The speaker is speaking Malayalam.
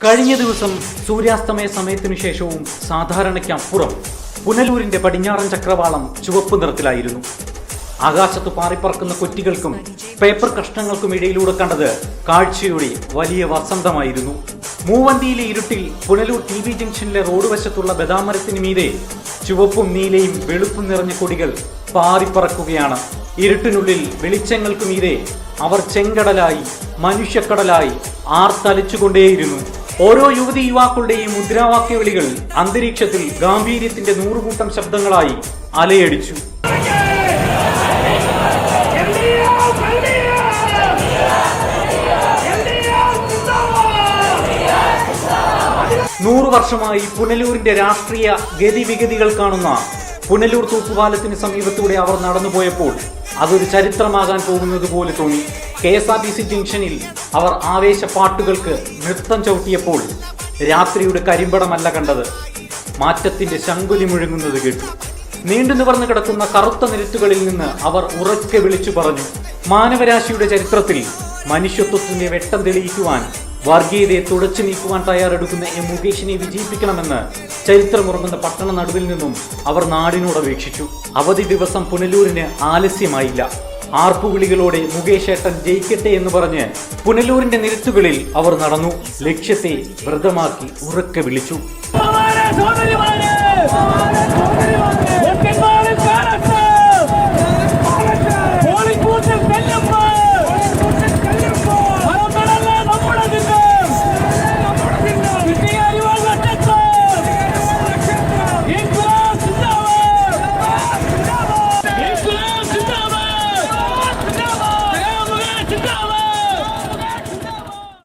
കഴിഞ്ഞ ദിവസം സൂര്യാസ്തമയ സമയത്തിനു ശേഷവും സാധാരണയ്ക്കപ്പുറം പുനലൂരിന്റെ പടിഞ്ഞാറൻ ചക്രവാളം ചുവപ്പ് നിറത്തിലായിരുന്നു. ആകാശത്ത് പാറിപ്പറക്കുന്ന കൊറ്റികൾക്കും പേപ്പർ കഷ്ണങ്ങൾക്കും ഇടയിലൂടെ കണ്ടത് കാഴ്ചയുടെ വലിയ വസന്തമായിരുന്നു. മൂവന്തിയിലെ ഇരുട്ടിൽ പുനലൂർ ടി വി ജംഗ്ഷനിലെ റോഡ് വശത്തുള്ള ബദാമരത്തിന് മീതെ ചുവപ്പും നീലയും വെളുപ്പും നിറഞ്ഞ കൊടികൾ പാറിപ്പറക്കുകയാണ്. ഇരുട്ടിനുള്ളിൽ വെളിച്ചങ്ങൾക്കുമീതെ അവർ ചെങ്കടലായി മനുഷ്യക്കടലായി ആർത്തലിച്ചുകൊണ്ടേയിരുന്നു. ഓരോ യുവതി യുവാക്കളുടെയും മുദ്രാവാക്യ വിളികൾ അന്തരീക്ഷത്തിൽ ഗാംഭീര്യത്തിന്റെ നൂറുകൂട്ടം ശബ്ദങ്ങളായി അലയടിച്ചു. നൂറു വർഷമായി പുനലൂരിന്റെ രാഷ്ട്രീയ ഗതിവിഗതികൾ കാണുന്ന പുനലൂർ തൂക്കുപാലത്തിന് സമീപത്തൂടെ അവർ നടന്നുപോയപ്പോൾ അതൊരു ചരിത്രമാകാൻ പോകുന്നത് പോലെ തോന്നി. K S R T C ജംഗ്ഷനിൽ അവർ ആവേശ പാട്ടുകൾക്ക് നൃത്തം ചവിട്ടിയപ്പോൾ രാത്രിയുടെ കരിമ്പടമല്ല കണ്ടത്. മാറ്റത്തിന്റെ ശങ്കുലി മുഴങ്ങുന്നത് കേട്ടു. നീണ്ടു നിവർന്നു കിടക്കുന്ന കറുത്ത നിരത്തുകളിൽ നിന്ന് അവർ ഉറക്കെ വിളിച്ചു പറഞ്ഞു മാനവരാശിയുടെ ചരിത്രത്തിൽ മനുഷ്യത്വത്തിന്റെ വെട്ടം തെളിയിക്കുവാൻ വർഗീയതയെ തുടച്ചു നീക്കുവാൻ തയ്യാറെടുക്കുന്ന എം മുകേഷിനെ വിജയിപ്പിക്കണമെന്ന് ചരിത്രമുറങ്ങുന്ന പട്ടണ നടുവിൽ നിന്നും അവർ നാടിനോട് അപേക്ഷിച്ചു. അവധി ദിവസം പുനലൂരിന് ആലസ്യമായില്ല. ആർപ്പുവിളികളോടെ മുകേഷ് ഏട്ടൻ ജയിക്കട്ടെ എന്ന് പറഞ്ഞ് പുനലൂരിന്റെ നിരത്തുകളിൽ അവർ നടന്നു. ലക്ഷ്യത്തെ വ്രതമാക്കി ഉറക്കെ വിളിച്ചു.